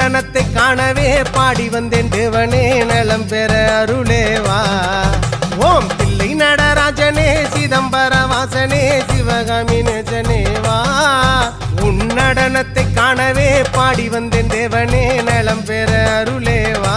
நடனத்தை காணவே பாடி வந்தேன் தேவனே நலம் பெற அருளேவா. ஓம் பிள்ளை நடராஜனே சிதம்பர வாசனே சிவகாமி நேஜனேவா உன் நடனத்தை காணவே பாடி வந்தேன் தேவனே நலம் பெற அருளேவா.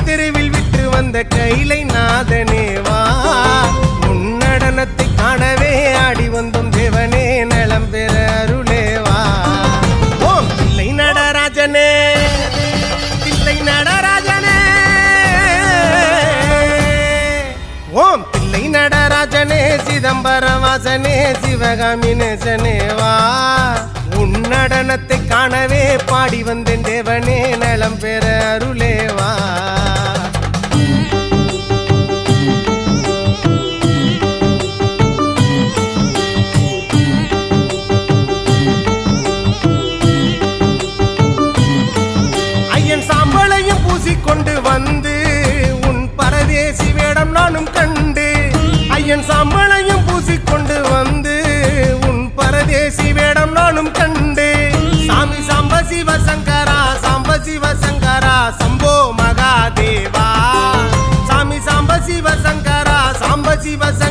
சிதம்பர வாசனே சிவகாமி நேசனே வா. உன் நடனத்தை காணவே பாடி வந்தேன் தேவனே நலம் பெற அருளே வா. ஐயன் சாம்பலையும் பூசிக்கொண்டு வந்து உன் பரதேசி வேடம் நானும் கண்டு ஐயன் சாம்பலையும் நானும் கண்டு சாமி சாம்ப சிவ சங்கரா சாம்ப சிவ சங்கரா சம்போ மகாதேவா சாமி சாம்ப சிவ சங்கரா சாம்ப சிவ சங்கரா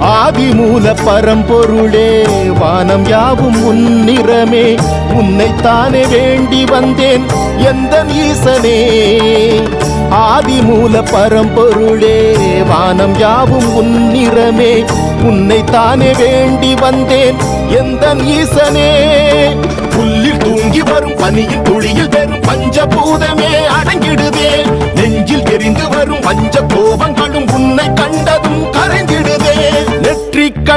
ஆதிமூல பரம்பொருளே வானம் யாவும் உன்னிறமே உன்னைத்தானே வேண்டி வந்தேன் எந்த ஈசனே ஆதிமூல பரம்பொருளே வானம் யாவும் உன்னிறமே உன்னைத்தானே வேண்டி வந்தேன் எந்த ஈசனே புல்லில் தூங்கி வரும் பனியின் துளியில் பெரும் பஞ்சபூதமே அடங்கிடுதே. நெஞ்சில் தெரிந்து வரும் பஞ்ச